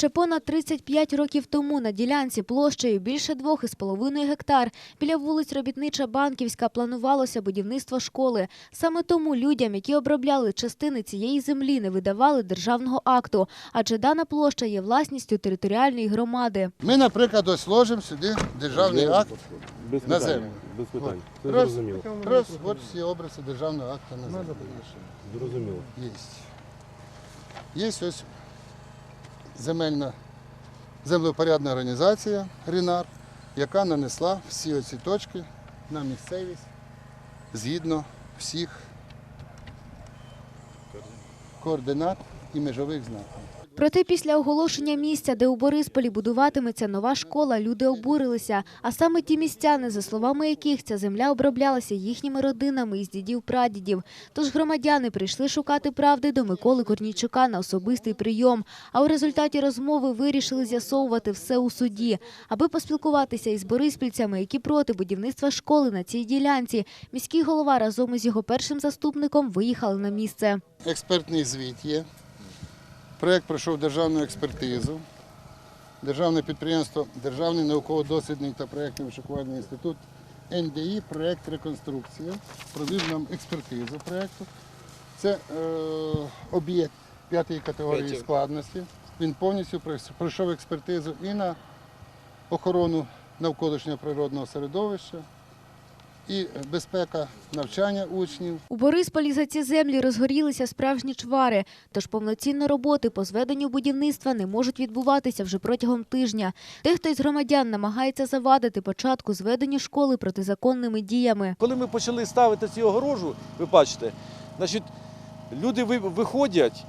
Ще понад 35 років тому на ділянці площею більше 2,5 гектар біля вулиць Робітнича Банківська планувалося будівництво школи. Саме тому людям, які обробляли частини цієї землі, не видавали державного акту, адже дана площа є власністю територіальної громади. Ми, наприклад, ось ложимо сюди державний акт. На землю. Без питань. Це Раз, зрозуміло. раз, от всі обриси державного акта на землю. Зрозуміло. Є. Є ось земельна землепорядна організація РІНАР, яка нанесла всі оці точки на місцевість згідно всіх координат і межових знаків. Проте після оголошення місця, де у Борисполі будуватиметься нова школа, люди обурилися. А саме ті містяни, за словами яких ця земля оброблялася їхніми родинами із дідів-прадідів. Тож громадяни прийшли шукати правди до Миколи Корнійчука на особистий прийом. А у результаті розмови вирішили з'ясовувати все у суді. Аби поспілкуватися із бориспільцями, які проти будівництва школи на цій ділянці, міський голова разом із його першим заступником виїхали на місце. Експертний звіт є. Проєкт пройшов державну експертизу. Державне підприємство, Державний науково-дослідний та проєктний вишукувальний інститут НДІ, проєкт реконструкція, провів нам експертизу проєкту. Це е, об'єкт п'ятої категорії складності. Він повністю пройшов експертизу і на охорону навколишнього природного середовища, і безпека навчання учнів, У Борисполі за ці землі розгорілися справжні чвари, тож повноцінні роботи по зведенню будівництва не можуть відбуватися вже протягом тижня. Дехто із громадян намагається завадити початку зведення школи протизаконними діями. Коли ми почали ставити цю огорожу, ви бачите, значить, люди виходять,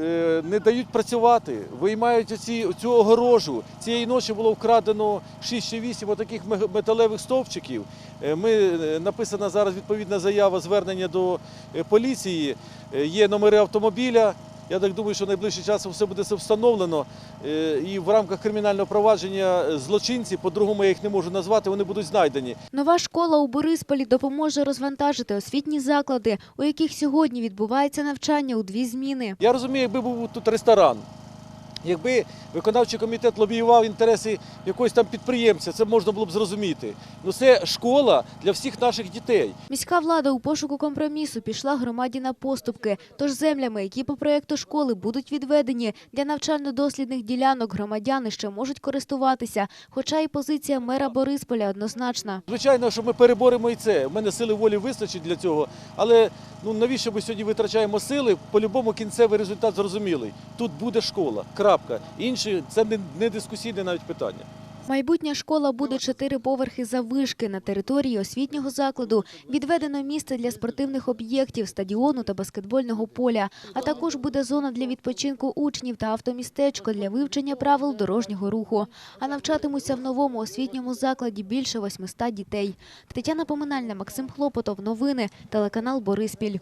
е, не дають працювати, виймають оці, цю огорожу. Цієї ночі було вкрадено 6 чи 8 отаких металевих стовпчиків. Е, Ми, е, написана зараз відповідна заява, звернення до поліції, є номери автомобіля. Я так думаю, що найближчим часом все буде встановлено. Е, І в рамках кримінального провадження е, злочинці, по-другому я їх не можу назвати, вони будуть знайдені. Нова школа у Борисполі допоможе розвантажити освітні заклади, у яких сьогодні відбувається навчання у дві зміни. Я розумію, якби був тут ресторан, якби виконавчий комітет лобіював інтереси якогось там підприємця, це можна було б зрозуміти. Ну це школа для всіх наших дітей. Міська влада у пошуку компромісу пішла громаді на поступки. Тож землями, які по проєкту школи будуть відведені для навчально-дослідних ділянок, громадяни ще можуть користуватися. Хоча і позиція мера Борисполя однозначна. Звичайно, що ми переборемо і це. У мене сили волі вистачить для цього. Але ну навіщо ми сьогодні витрачаємо сили? По-любому кінцевий результат зрозумілий. Тут буде школа. Крапка. Інші це не, не дискусійне навіть питання. Майбутня школа буде чотири поверхи заввишки. На території освітнього закладу відведено місце для спортивних об'єктів, стадіону та баскетбольного поля. А також буде зона для відпочинку учнів та автомістечко для вивчення правил дорожнього руху. А навчатимуться в новому освітньому закладі більше 800 дітей. Тетяна Поминальна, Максим Хлопотов. Новини. Телеканал Бориспіль.